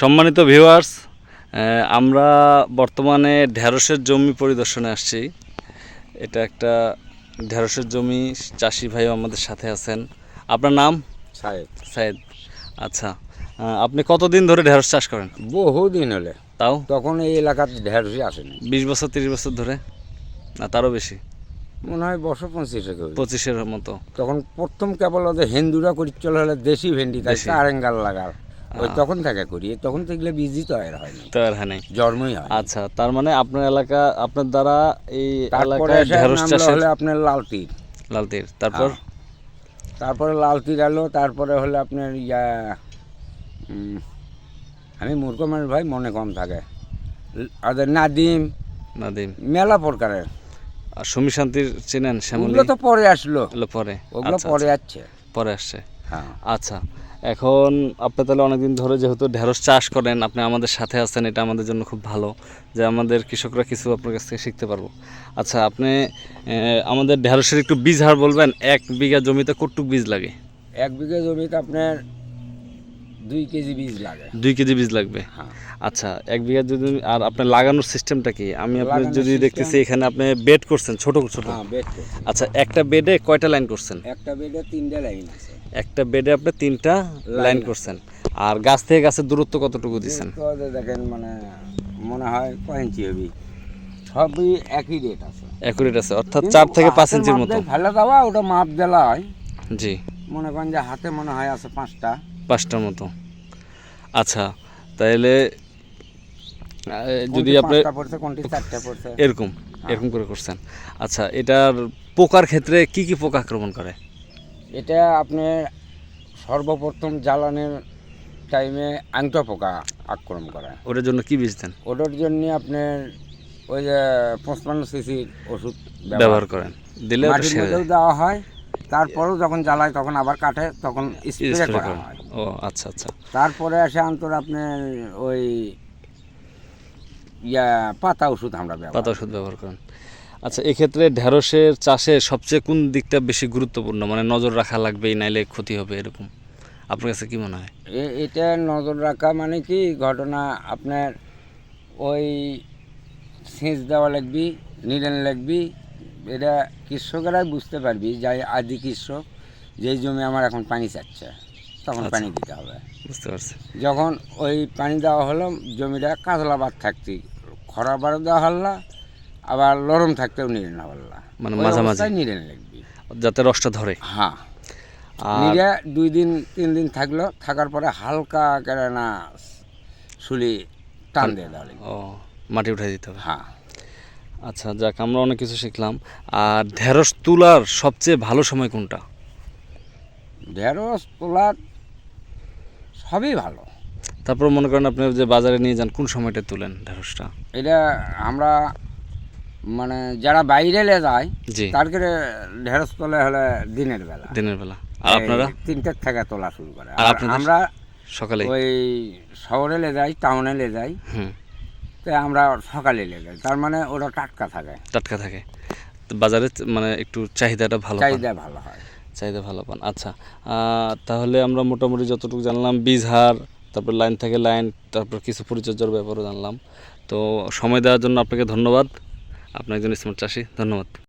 সম্মানিত ভিউয়ার্স আমরা বর্তমানে ঢেঁড়সের জমি পরিদর্শনে আসছি। এটা একটা ঢেঁড়সের জমি চাষি ভাইও আমাদের সাথে আছেন। আপনার নাম? সাহেব সাইদ আচ্ছা আপনি কতদিন ধরে ঢেঁড়স চাষ করেন? বহুদিন হলে। তাও? তখন এই এলাকাতে ঢেঁড়সই আসেনি। বিশ বছর তিরিশ বছর ধরে? না তারও বেশি। মনে হয় বছর পঁচিশে পঁচিশের মতো। তখন প্রথম কেবল ওদের হিন্দুরা করি চলে হলে দেশি ভেন্ডি তাই দেশি। কারেঙ্গাল লাগার ওই তখন থেকে করি তখন বীজই তৈরি হয়নি তো আর হ্যাঁ নেই। জন্মই হয় আচ্ছা তার মানে আপনার এলাকা আপনার দ্বারা এই এলাকায় ঢেঁড়স চাষের হলে আপনার লাল তীর লাল তীর তারপর? হ্যাঁ। তারপরে লাল তীর এলো তারপরে হলে আপনার ইয়া আমি মূর্খ মানুষ ভাই মনে কম থাকে। ওদের নাদিম। নাদিম। মেলা প্রকারের। আর সুমি শান্তির চিনেন শ্যামলী? তো পরে আসলো। পরে। ওগুলো আচ্ছা, পরে আচ্ছা, আসছে। পরে আসছে। হ্যাঁ। আচ্ছা এখন আপনি তাহলে অনেকদিন ধরে যেহেতু ঢেঁড়স চাষ করেন, আপনি আমাদের সাথে আছেন, এটা আমাদের জন্য খুব ভালো যে আমাদের কৃষকরা কিছু আপনার কাছ থেকে শিখতে পারব। আচ্ছা আপনি আমাদের ঢেঁড়সের একটু বীজ হার বলবেন, এক বিঘা জমিতে কটুক বীজ লাগে? এক বিঘা জমিতে আপনার দুই কেজি বীজ লাগে। দুই কেজি বীজ লাগবে? হ্যাঁ। আচ্ছা এক বিঘা যদি আর আপনার লাগানোর সিস্টেমটা কি? আমি আপনার যদি দেখতেছি এখানে আপনি বেড করছেন ছোট ছোট। হ্যাঁ বেড আচ্ছা একটা বেডে কয়টা লাইন করছেন? একটা বেডে তিনটে লাইন আছে। একটা বেডে আপনি তিনটা লাইন করছেন। আর গাছ থেকে গাছের দূরত্ব কতটুকু দিচ্ছেন? দেখেন মানে মনে হয় কয় ইঞ্চি হবি? সবই একই রেট আছে। অ্যাকুরেট আছে অর্থাৎ চার থেকে পাঁচ ইঞ্চির মতো। ভালো দেওয়া ওটা মাপ দেওয়া হয়। জি। মনে করেন যে হাতে মনে হয় আছে পাঁচটা। পাঁচটার মতো। আচ্ছা তাহলে যদি আপনি পড়ছে পড়ছে? এরকম এরকম করে করছেন। আচ্ছা এটার পোকার ক্ষেত্রে কি কি পোকা আক্রমণ করে? এটা আপনি সর্বপ্রথম জ্বালানোর টাইমে আংটা পোকা আক্রমণ করে। ওটার জন্য কি বীজ দেন? ওটার জন্য আপনার ওই যে পঁচপান্ন সিসির ওষুধ ব্যবহার করেন। দিলে দেওয়া হয় তারপরেও যখন জ্বালায় তখন আবার কাটে তখন স্প্রে করা হয়। ও আচ্ছা আচ্ছা। তারপরে আসে আন্তর আপনার ওই ইয়া পাতা ওষুধ আমরা ব্যবহার পাতা ওষুধ ব্যবহার করেন। আচ্ছা এক্ষেত্রে ঢেঁড়সের চাষে সবচেয়ে কোন দিকটা বেশি গুরুত্বপূর্ণ? মানে নজর রাখা লাগবে নাইলে ক্ষতি হবে এরকম। আপনার কাছে কি মনে হয়? এটা নজর রাখা মানে কি? ঘটনা আপনার ওই সেচ দেওয়া লাগবি নিড়েন লাগবি এটা কৃষকেরাই বুঝতে পারবি যাই আদি কৃষক যেই জমি আমার এখন পানি চাচ্ছে। তখন আচ্ছা। পানি দিতে হবে। বুঝতে পারছি। যখন ওই পানি দেওয়া হলো জমিটা কাতলা বাদ থাকতি খরা বারো দেওয়া হল্লা আবার লরম থাকতেও নিড়েন হল্লা। মানে মাঝামাঝি। নিড়েন লাগবি যাতে রসটা ধরে। হ্যাঁ। আর নিরে দুই দিন তিন দিন থাকল থাকার পরে হালকা করে না শুলি টান দিয়ে দেওয়া লাগবে। ও মাটি উঠাই দিতে হবে। হ্যাঁ। আচ্ছা যাক আমরা অনেক কিছু শিখলাম। আর ঢেঁড়স তুলার সবচেয়ে ভালো সময় কোনটা? ঢেঁড়স তোলার সবই ভালো। তারপর মনে করেন আপনি যে বাজারে নিয়ে যান কোন সময়টা তুলেন ঢেঁড়সটা? এটা আমরা মানে যারা বাইরে লে যায় জি। তারকে ঢেঁড়স তোলে হলে দিনের বেলা। দিনের বেলা। আর আপনারা? তিনটের থেকে তোলা শুরু করে। আর আমরা সকালে ওই শহরে লে যাই টাউনে লে যাই হুম। তো আমরা সকালে লে যাই। তার মানে ওটা টাটকা থাকে। টাটকা থাকে। তো বাজারে মানে একটু চাহিদাটা ভালো চাহিদা ভালো হয়। চাহিদা ভালো পান। আচ্ছা তাহলে আমরা মোটামুটি যতটুকু জানলাম বীজ হার তারপর লাইন থেকে লাইন, তারপর কিছু পরিচর্যার ব্যাপারও জানলাম। তো সময় দেওয়ার জন্য আপনাকে ধন্যবাদ। আপনার একজন স্মার্ট চাষি, ধন্যবাদ।